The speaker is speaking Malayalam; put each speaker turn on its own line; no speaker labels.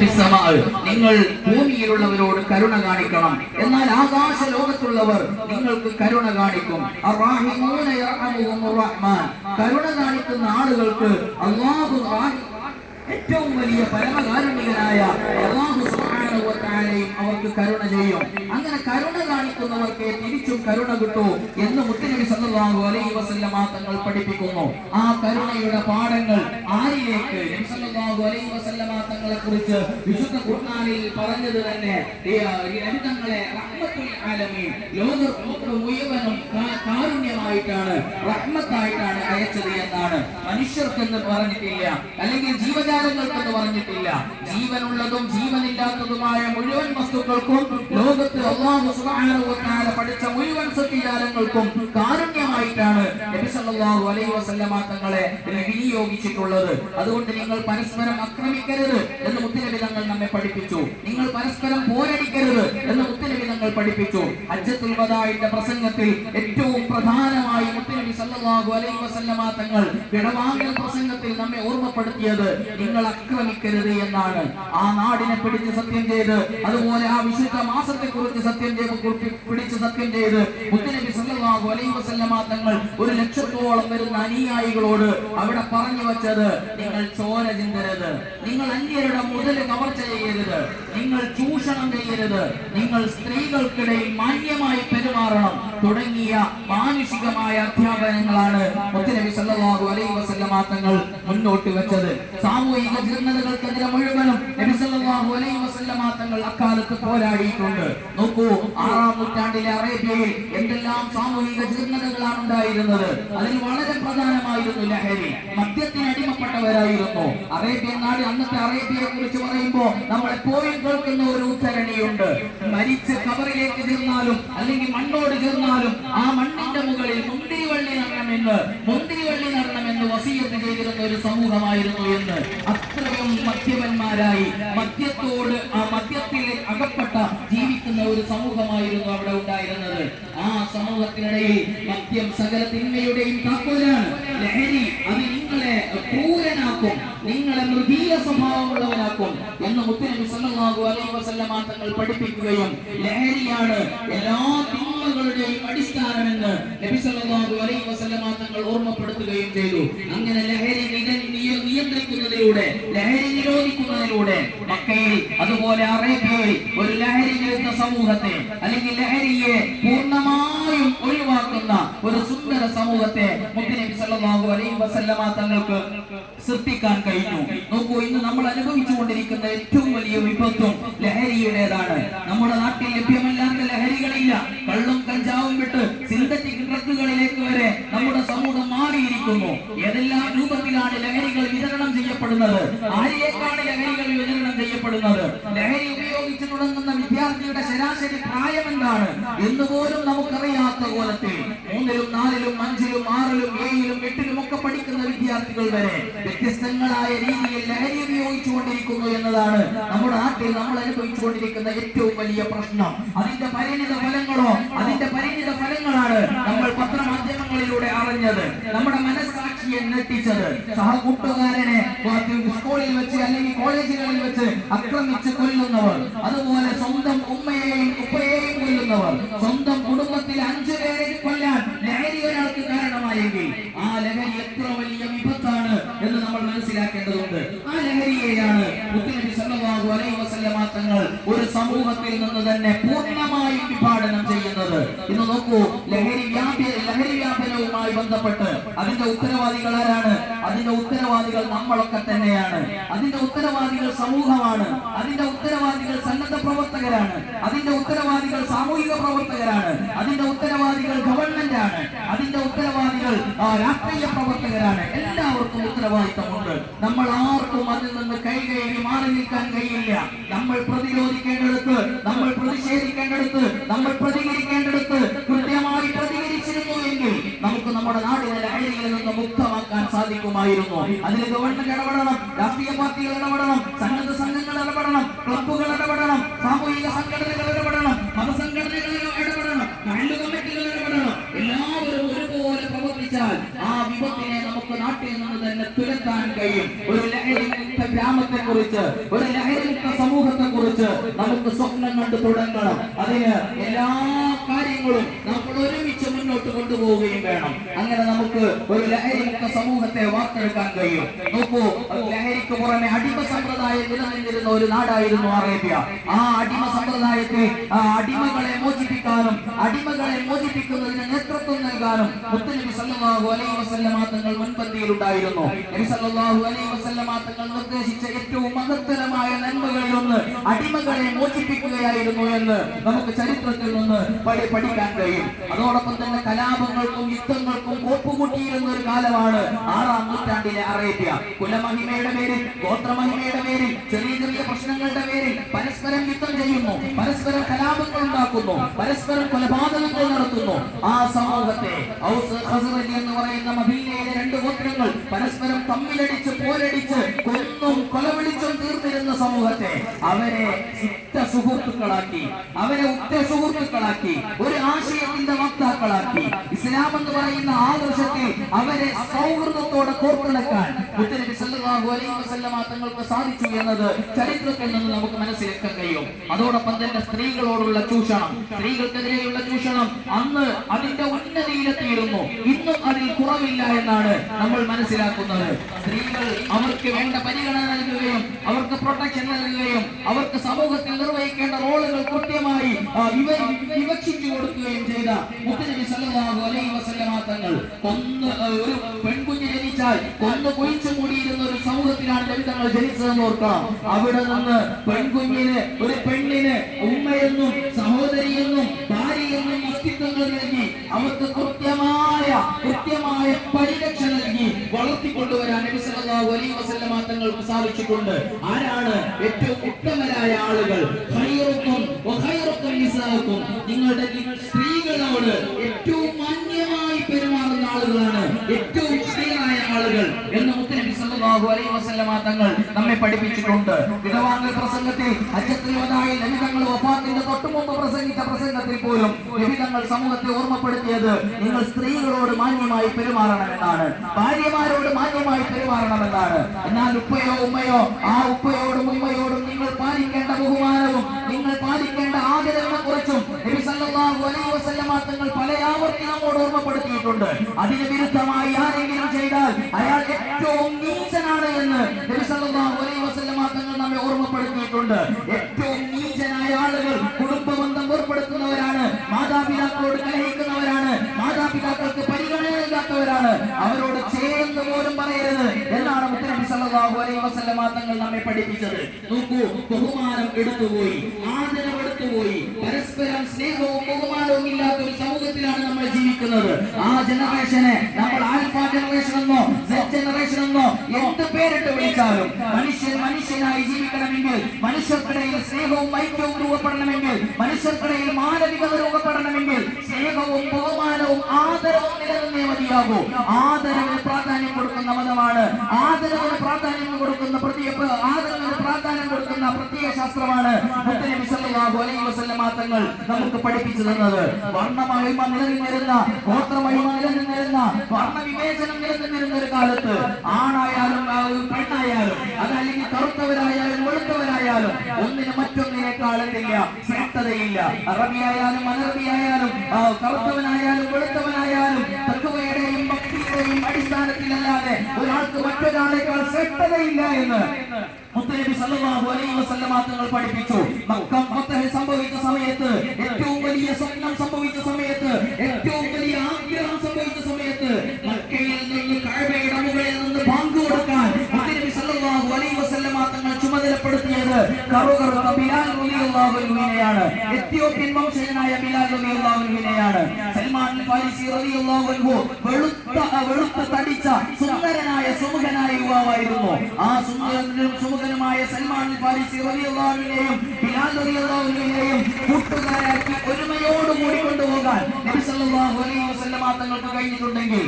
നിങ്ങൾ ഭൂമിയിലുള്ളവരോട് കരുണ കാണിക്കണം. എന്നാൽ ആകാശ ലോകത്തുള്ളവർ നിങ്ങൾക്ക് കരുണ കാണിക്കും. കരുണ കാണിക്കുന്ന ആളുകൾക്ക് അള്ളാഹു ഏറ്റവും വലിയ പരമകാരുണികനായ അള്ളാഹു സുബ്ഹാനഹു അവർക്ക് കരുണ ചെയ്യും. അങ്ങനെ കരുണ കാണിക്കുന്നവർക്ക് തിരിച്ചും കരുണ കിട്ടൂ എന്ന് മുത്തനബി സല്ലല്ലാഹു അലൈഹി വസല്ലമ തങ്ങൾ പഠിപ്പിക്കുന്നു. ആ കരുണയുടെ പാഠങ്ങൾ ആരിലേക്ക്? നബി സല്ലല്ലാഹു അലൈഹി വസല്ലമ തങ്ങളെ കുറിച്ച് വിശുദ്ധ ഖുർആനിൽ പറഞ്ഞത് തന്നെ തങ്ങളെ ലോകർക്ക് മുഴുവനും കാരുണ്യമായിട്ടാണ് റഹ്മത്തായിട്ടാണ് അയച്ചത് എന്നാണ്. മനുഷ്യർക്കെന്ന് പറഞ്ഞിട്ടില്ല അല്ലെങ്കിൽ ജീവജാലങ്ങൾക്കെന്ന് പറഞ്ഞിട്ടില്ല. ജീവനുള്ളതും ജീവനില്ലാത്തതുമായ മുഴുവൻ വസ്തുക്കൾക്കും ലോകത്ത് അള്ളാഹു പഠിച്ച മുഴുവൻ സത്യജാലങ്ങൾക്കും കാരുണ്യമായിട്ടാണ് നബി സല്ലല്ലാഹു അലൈഹി വസല്ലമ തങ്ങളെ വിനിയോഗിച്ചിട്ടുള്ളത്. അതുകൊണ്ട് നിങ്ങൾ പരസ്പരം അക്രമിക്കരുത് എന്ന് മുത്തുനബി നമ്മെ പഠിപ്പിച്ചു. നിങ്ങൾ പരസ്പരം പോരടിക്കരുത് എന്ന് മുത്തുനബി പഠിപ്പിച്ചു. വദാഇന്റെ പ്രസംഗത്തിൽ ഏറ്റവും പ്രധാനമായി മുത്തനബി സല്ലല്ലാഹു അലൈഹി വസല്ലമ തങ്ങൾ വിടവാങ്ങൽ പ്രസംഗത്തിൽ നമ്മെ ഓർമ്മപ്പെടുത്തിയത് നിങ്ങൾ അക്രമിക്കരുത് എന്നാണ്. ആ നാടിനെ പിടിച്ച് സത്യം ചെയ്ത് അതുപോലെ ആ വിശുദ്ധ മാസത്തെ കുറിച്ച് സത്യം ചെയ്ത് പിടിച്ച് സത്യം ചെയ്ത് മുത്തുനബി സല്ലല്ലാഹു അലൈഹി വസല്ലമ തങ്ങൾ ഒരു ലക്ഷത്തോളം വരുന്ന അനുയായികളോട് അവിടെ പറഞ്ഞു വെച്ചത് നിങ്ങൾ ചോര ചിന്തരുത്. നിങ്ങൾ അന്യരുടെ മുതൽ കവർച്ച ചെയ്യരുത്. നിങ്ങൾ ചൂഷണം ചെയ്യരുത്. നിങ്ങൾ സ്ത്രീകൾക്കിടയിൽ മാന്യമായി പെരുമാറണം. തുടങ്ങിയ മാനുഷികമായ അധ്യാപനങ്ങളാണ് മുത്തനബി സല്ലല്ലാഹു അലൈഹി വസല്ലമ തങ്ങൾ മുന്നോട്ട് വെച്ചത്. സാമൂഹിക ജീർണതകൾക്കെതിരെ മുഴുവനും നബി സല്ലല്ലാഹു അലൈഹി തങ്ങൾ അക്കാലത്ത് പോരാടിയിട്ടുണ്ട്. നോക്കൂ ആറാം നൂറ്റാണ്ടിലെ അറേബ്യയിൽ എന്തെല്ലാം സാമൂഹിക ജീർണതകളാണ് ഉണ്ടായിരുന്നത്. അതിൽ വളരെ പ്രധാനമായിരുന്നു ലഹരി. മദ്യത്തിന് അടിമപ്പെട്ടവരായിരുന്നു. അറേബ്യൻ നാട് അന്നത്തെ അറേബ്യയെ കുറിച്ച് പറയുമ്പോൾ നമ്മൾ എപ്പോഴും കേൾക്കുന്ന ഒരു ഉദ്ധരണിയുണ്ട് മരിച്ച് കബറിലേക്ക് ചേർന്നാലും അല്ലെങ്കിൽ മണ്ണോട് ചേർന്നാലും ആ മണ്ണിന്റെ മുകളിൽ മുന്തിരിവള്ളി നടണമെന്ന് മുന്തിരിവള്ളി സ്വഭാവമുള്ളവനാക്കും എന്ന് മുത്തനബി സല്ലല്ലാഹു അലൈഹി വസല്ലമ തങ്ങൾ പഠിപ്പിക്കുകയും ലഹരിയാണ് എല്ലാ തിന്മകളുടെയും അടിസ്ഥാനമെന്ന് നബി സല്ലല്ലാഹു അലൈഹി വസല്ലമ തങ്ങൾ ഓർമ്മപ്പെടുത്തുകയും ചെയ്തു. അങ്ങനെ ലഹരി നിയന്ത്രിക്കുന്നതിലൂടെ ലഹരി നിരോധിക്കുന്നതിലൂടെ മക്കയിൽ അതുപോലെ അറേബ്യയിൽ ഒരു ലഹരി ചെയ്യുന്ന സമൂഹത്തെ അല്ലെങ്കിൽ ലഹരിയെ പൂർണമായും ഒഴിവാക്കുന്ന ഒരു സുന്ദര സമൂഹത്തെ സല്ലല്ലാഹു അലൈഹി വസല്ലമ തങ്ങൾക്ക് സൃഷ്ടിക്കാൻ കഴിഞ്ഞു. നോക്കൂ ഇന്ന് നമ്മൾ അനുഭവിച്ചു കൊണ്ടിരിക്കുന്ന ഏറ്റവും വലിയ വിപത്തും ലഹരിയുടേതാണ്. നമ്മുടെ നാട്ടിൽ ലഭ്യമല്ലാത്ത ചെയ്യപ്പെടുന്നത് ആരെയൊക്കെയാണ് ലഹരികൾ വിതരണം ചെയ്യപ്പെടുന്നത്? ലഹരി ഉപയോഗിച്ച് തുടങ്ങുന്ന വിദ്യാർത്ഥിയുടെ ശരാശരി പ്രായം എന്താണ്? എന്ന് പോലും നമുക്കറിയാത്ത കോലത്തിൽ മൂന്നിലും നാലിലും അഞ്ചിലും ആറിലും ഏഴിലും എട്ടിലും ഒക്കെ പഠിക്കുന്ന വിദ്യാർത്ഥികൾ വരെ വ്യത്യസ്തങ്ങളായ രീതിയിൽ ലഹരി ഉപയോഗിച്ചുകൊണ്ടിരിക്കുന്നു എന്നതാണ് നമ്മുടെ നാട്ടിൽ നമ്മൾ അനുഭവിച്ചുകൊണ്ടിരിക്കുന്ന ഏറ്റവും വലിയ പ്രശ്നം. അതിന്റെ പരിണിത ഫലങ്ങളോ അതിന്റെ പരിണിത ഫലങ്ങളാണ് നമ്മൾ പത്രമാധ്യമങ്ങളിലൂടെ അറിഞ്ഞത്. നമ്മുടെ മനസ്സാക്ഷിയെ ഞെട്ടിച്ചത് സഹകൂട്ടുകാരനെ സ്കൂളിൽ വെച്ച് അല്ലെങ്കിൽ കോളേജുകളിൽ വെച്ച് ആക്രമിച്ച് കൊല്ലുന്നവർ അതുപോലെ സ്വന്തം ഉമ്മയെയും ഉപ്പയെയും കൊല്ലുന്നവർ സ്വന്തം കുടുംബത്തിൽ അഞ്ചു പേരെ കൊല്ലാൻ ലഹരി ഒരാൾക്ക് കാരണമായെങ്കിൽ ആ എത്ര വലിയ വിപത്താണ് എന്ന് നമ്മൾ മനസ്സിലാക്കേണ്ടതുണ്ട്. ആ ലഹരിയെയാണ് മുത്തുനബി സല്ലല്ലാഹു അലൈഹി വസല്ലമ തങ്ങൾ ഒരു സമൂഹത്തിൽ നിന്ന് തന്നെ പൂർണമായും വിഭാടനം ചെയ്യുന്നത്. ഇന്ന് നോക്കൂ ലഹരി വ്യാപി ലഹരി വ്യാപനവുമായി ബന്ധപ്പെട്ട് അതിന്റെ ഉത്തരവാദികൾ ആരാണ്? അതിന്റെ ഉത്തരവാദികൾ നമ്മളൊക്കെ തന്നെയാണ്. അതിന്റെ ഉത്തരവാദികൾ സമൂഹമാണ്. അതിന്റെ ഉത്തരവാദികൾ സന്നദ്ധ പ്രവർത്തകരാണ്. അതിന്റെ ഉത്തരവാദികൾ സാമൂഹിക പ്രവർത്തകരാണ്. അതിന്റെ ഉത്തരവാദികൾ ഗവൺമെന്റ് ആണ് അതിന്റെ ഉത്തരവാദികൾ രാഷ്ട്രീയ പ്രവർത്തകരാണ് എല്ലാവർക്കും ഉത്തരവാദിത്തമുണ്ട്. നമ്മൾ ആർക്കും അതിൽ നിന്ന് കൈകയറി മാറി നിൽക്കാൻ കഴിയില്ല. നമ്മൾ പ്രതിരോധിക്കേണ്ടടുത്ത് നമ്മൾ പ്രതിഷേധിക്കേണ്ടടുത്ത് നമ്മൾ പ്രതികരിക്കേണ്ടടുത്ത് കൃത്യമായി പ്രതികരിച്ചിരുന്നു എങ്കിൽ നമുക്ക് നമ്മുടെ നാടിനെ ലഹരിയിൽ നിന്ന് മുക്തമാക്കാൻ സാധിക്കുമായിരുന്നു. അതിന് ഗവൺമെന്റ് ഇടപെടണം രാഷ്ട്രീയ പാർട്ടികൾ ഇടപെടണം സന്നദ്ധ സംഘങ്ങൾ ഇടപെടണം ക്ലബുകൾ ഇടപെടണം സാമൂഹിക സംഘടനകൾ ഇടപെടണം. കഴിയും ഒരു ലഹരി മുക്ത ഗ്രാമത്തെ കുറിച്ച് ഒരു ലഹരിമുക്ത സമൂഹത്തെ കുറിച്ച് നമുക്ക് സ്വപ്നം കണ്ടു തുടങ്ങണം. അതിന് എല്ലാ കാര്യങ്ങളും നമ്മൾ ഒരുമിച്ച് മുന്നോട്ട് കൊണ്ടുപോവുകയും വേണം. അങ്ങനെ നമുക്ക് ഒരു ലഹരിമുക്ത സമൂഹത്തെ വാർത്തെടുക്കാൻ കഴിയും. നോക്കൂ ലഹരിക്ക് പുറമെ അടിമ സമ്പ്രദായം നിലനിന്നിരുന്ന ഒരു നാടായിരുന്നു അറേബ്യ. ആ അടിമ സമ്പ്രദായത്തെ അടിമകളെ മോചിപ്പിക്കാനും അടിമകളെ മോചിപ്പിക്കുന്നതിന് നേതൃത്വം നൽകാനും മുത്തനബി സല്ലല്ലാഹു അലൈഹി വസല്ലമ തങ്ങൾ മുൻപന്തിയിലുണ്ടായിരുന്നു. നബി സല്ലല്ലാഹു അലൈഹി വസല്ലമ തങ്ങൾ നിർദ്ദേശിച്ച ഏറ്റവും മഹത്തരമായ നന്മകളിൽ ഒന്ന് അടിമകളെ മോചിപ്പിക്കുകയായിരുന്നു എന്ന് നമുക്ക് ചരിത്രത്തിൽ നിന്ന് പഠി പഠിക്കാൻ കഴിയും. അതോടൊപ്പം തന്നെ കലാപങ്ങൾക്കും യുദ്ധങ്ങൾക്കും കോപ്പുകൂട്ടിയിരുന്ന ഒരു കാലമാണ് ആറാം നൂറ്റാണ്ടിലെ അറേബ്യ. കുലമഹിമയുടെ പേരിൽ ഗോത്രമഹിമയുടെ പേരിൽ ചെറിയ ചെറിയ പ്രശ്നങ്ങളുടെ പേരിൽ പരസ്പരം യുദ്ധം ചെയ്യുന്നു പരസ്പരം കലാപങ്ങൾ ഉണ്ടാക്കുന്നു പരസ്പരം കൊലപാതകങ്ങൾ നടത്തുന്നു. ആ സമൂഹത്തെ എന്ന് പറയുന്ന മദീനയിലെ രണ്ട് ഗോത്രങ്ങൾ പരസ്പരം തമ്മിലടിച്ച് പോരടിച്ച് കൊന്നും കൊലവിളിച്ചും തീർന്നിരുന്ന സമൂഹത്തെ അവരെ സുഹൃത്തുക്കളാക്കി അവരെ ഉറ്റ സുഹൃത്തുക്കളാക്കി ഒരു ആശയത്തിന്റെ വക്താക്കളാക്കി. ഇസ്ലാം എന്ന് പറയുന്ന ആദർശത്തെ അവരെ സൗഹൃദത്തോടെ കോർത്തിണക്കാൻ സല്ലല്ലാഹു അലൈഹി തങ്ങൾക്ക് സാധിച്ചു എന്നത് ചരിത്രത്തിൽ നിന്ന് നമുക്ക് മനസ്സിലാക്കാൻ കഴിയും. അതോടൊപ്പം തന്നെ സ്ത്രീകളോടുള്ള ചൂഷണം സ്ത്രീകൾക്കെതിരെയുള്ള ചൂഷണം. അന്ന് അതിന്റെ ഉന്നതിയിലെത്തിയിരുന്നു ഇന്നും അതിൽ കുറവില്ല എന്നാണ് നമ്മൾ മനസ്സിലാക്കുന്നത്. സ്ത്രീകൾ അവർക്ക് വേണ്ട പരിഗണന നൽകുകയും അവർക്ക് പ്രൊട്ടക്ഷൻ നൽകുകയും അവർക്ക് സമൂഹത്തിൽ നിർവഹിക്കേണ്ട റോളുകൾ കൃത്യമായി വിവക്ഷിച്ചു കൊടുക്കുകയും ചെയ്ത മുത്തനബി സല്ലല്ലാഹു അലൈഹി വസല്ലമ തങ്ങൾ കൊന്ന് ഒരു പെൺകുഞ്ഞ് ജനിച്ചാൽ കൊന്ന് കുഴിച്ചു മൂടിയിരുന്ന ഒരു സമൂഹത്തിലാണ് നബി തങ്ങൾ ജനിച്ചതെന്ന് ഓർക്കാം അവിടെ നിന്ന് പെൺകുഞ്ഞിന് ഒരു പെണ്ണിന് ഉമ്മയെന്നും സഹോദരിയെന്നും ഭാര്യയെന്നും അസ്തിത്വങ്ങൾ നൽകി അവർക്ക് കൃത്യമായ കൃത്യമായ പരിരക്ഷ നൽകി വളർത്തിക്കൊണ്ടുവരാൻ നബി സല്ലല്ലാഹു അലൈഹി വസല്ലമ സാധിച്ചിട്ടുണ്ട് ആരാണ് ഏറ്റവും ഉത്തമരായ ആളുകൾ? ഖൈറുക്കും വഖൈറുക്കും നിങ്ങളുടെ സ്ത്രീകളോട് ഏറ്റവും മാന്യമായി പെരുമാറുന്ന ആളുകളാണ് ഏറ്റവും ആളുകൾ എന്ന് സല്ലല്ലാഹു അലൈഹി വസല്ലമ തങ്ങൾ നമ്മെ പഠിപ്പിച്ചിട്ടുണ്ട്. വിധവാങ്കൽ പ്രസംഗത്തിൽ ഹജ്ജത്തുൽ വദാഇൽ നബി തങ്ങൾ വഫാത്തിന്റെ തൊട്ടു മുമ്പ് പ്രസംഗിച്ച പ്രസംഗത്തിൽ പോലും നബി സമൂഹത്തെ ഓർമ്മപ്പെടുത്തിയത് നിങ്ങൾ സ്ത്രീകളോട് മാന്യമായി പെരുമാറണമെന്നാണ്. ഭാര്യമാരോട് മാന്യമായി പെരുമാറണമെന്നാണ്. എന്നാൽ ഉപ്പയോ ഉമ്മയോ ആ ഉപ്പയോടും ഉമ്മയോടും നിങ്ങൾ പാലിക്കേണ്ട ബഹുമാനവും നിങ്ങൾ പാലിക്കേണ്ട ആചരണങ്ങളെ കുറിച്ചും തങ്ങൾ പല നമ്മോട് ഓർമ്മപ്പെടുത്തിയിട്ടുണ്ട്. അതിന് വിരുദ്ധമായി ആരെങ്കിലും ചെയ്താൽ അയാൾ ഏറ്റവും നീചനാണ് എന്ന് തങ്ങൾ നമ്മെ ഓർമ്മപ്പെടുത്തിയിട്ടുണ്ട്. ഏറ്റവും നീചനായ ആളുകൾ കുടുംബ ബന്ധം ഏർപ്പെടുത്തുന്നവരാണ് മാതാപിതാക്കളോട് കലഹിക്കുന്നവരാണ് മാതാപിതാക്കൾക്ക് പരിഗണന നൽകാത്തവരാണ് അവരോട് ചേർന്ന് പോലും പറയരുത്. എന്നാണ് സല്ലല്ലാഹു അലൈഹി വസല്ലമ തങ്ങൾ നമ്മെ പഠിപ്പിച്ചത്. നോക്കൂ ബഹുമാനം എടുത്തുപോയി ആദരവ് എടുത്തുപോയി പരസ്പരം സ്നേഹവും ബഹുമാനവും ഇല്ലാത്ത ഒരു സമൂഹത്തിലാണ് നമ്മൾ ജീവിക്കുന്നത്. ആ ജനറേഷനെ നമ്മൾ ആൽഫ ജനറേഷൻ എന്നോ എന്നോ എന്ത് പേരിട്ട് വിളിച്ചാലും മനുഷ്യൻ മനുഷ്യനായി ജീവിക്കണമെങ്കിൽ മനുഷ്യർക്കിടയിൽ സ്നേഹവും ഐക്യവും രൂപപ്പെടണമെങ്കിൽ മനുഷ്യർക്കിടയിൽ മാനവികത രൂപപ്പെടണമെങ്കിൽ സ്നേഹവും ബഹുമാനവും ആദരവും നിലനിന്നേ മതിയാകൂ. ആദരവിന് പ്രാധാന്യം കൊടുക്കുന്ന മതമാണ് ആദരവിന് പ്രാധാന്യം കൊടുക്കുന്ന പ്രത്യേക ആദരവിന് പ്രാധാന്യം കൊടുക്കുന്ന പ്രത്യേക ശാസ്ത്രമാണ് മാത്രങ്ങൾ നമുക്ക് പഠിപ്പിച്ചു തന്നത്. വർണമഹിമ നിലനിന്നിരുന്ന ഗോത്രമഹിമ നിലനിന്നിരുന്ന വർണവിവേചനം നിലനിന്നിരുന്ന ഒരു കാലത്ത് ആണായാലും പെണ്ണായാലും അതല്ലെങ്കിൽ കറുത്തവരായാലും വെളുത്തവരായാലും ഒന്നിന് മറ്റൊന്നിനേക്കാൾ എന്തില്ല ശ്രേഷ്ഠതയില്ല അറബിയായാലും അനറബിയായാലും കറുത്തവനായാലും വെളുത്തവനായാലും തക്കുവയുടെയും ഭക്തിയുടെയും അടിസ്ഥാനത്തിലല്ലാതെ ഒരാൾക്ക് മറ്റൊരാളേക്കാൾ ശ്രേഷ്ഠതയില്ല എന്ന് മുത്തനബി സല്ലല്ലാഹു അലൈഹി വസല്ലമ തങ്ങൾ പഠിപ്പിച്ചു. മക്ക ഫതഹ് സംഭവിച്ച സമയത്ത് ഏറ്റവും വലിയ സ്വപ്നം സംഭവിച്ച സമയത്ത് ഏറ്റവും വലിയ ആഗ്രഹം സംഭവിച്ച സമയത്ത് മക്കയിൽ നിന്ന് കഅബയുടെ മുകളിൽ നിന്ന് ബാങ്ക് കൊടുക്കാൻ മുത്തനബി സല്ലല്ലാഹു അലൈഹി വസല്ലമ തങ്ങൾ ചുമതലപ്പെടുത്തിയത് കറുകറുത്ത ബിലാൽ റളിയല്ലാഹു അൻഹുവിനെയാണ് എത്യോപ്യൻ വംശജനായ ബിലാൽ റളിയല്ലാഹു അൻഹുവിനെയാണ് സൽമാൻ ഫാരിസി റളിയല്ലാഹു അൻഹു വെളുത്ത വെളുത്ത തടിച്ച സുന്ദരനായ സുമുഖനായ യുവാവായിരുന്നു. ആ സുന്ദരനും സുമുഖനുമായ സൽമാൻ ഫാരിസി റളിയല്ലാഹു അൻഹുവിനെയും ബിലാൽ റളിയല്ലാഹു അൻഹുവിനെയും കൂട്ടുകാരാക്കി ഒരുമയോടുകൂടി കൊണ്ടുപോകാൻ നബി സല്ലല്ലാഹു അലൈഹി വസല്ലമ തങ്ങൾക്ക് കഴിഞ്ഞിട്ടുണ്ടെങ്കിൽ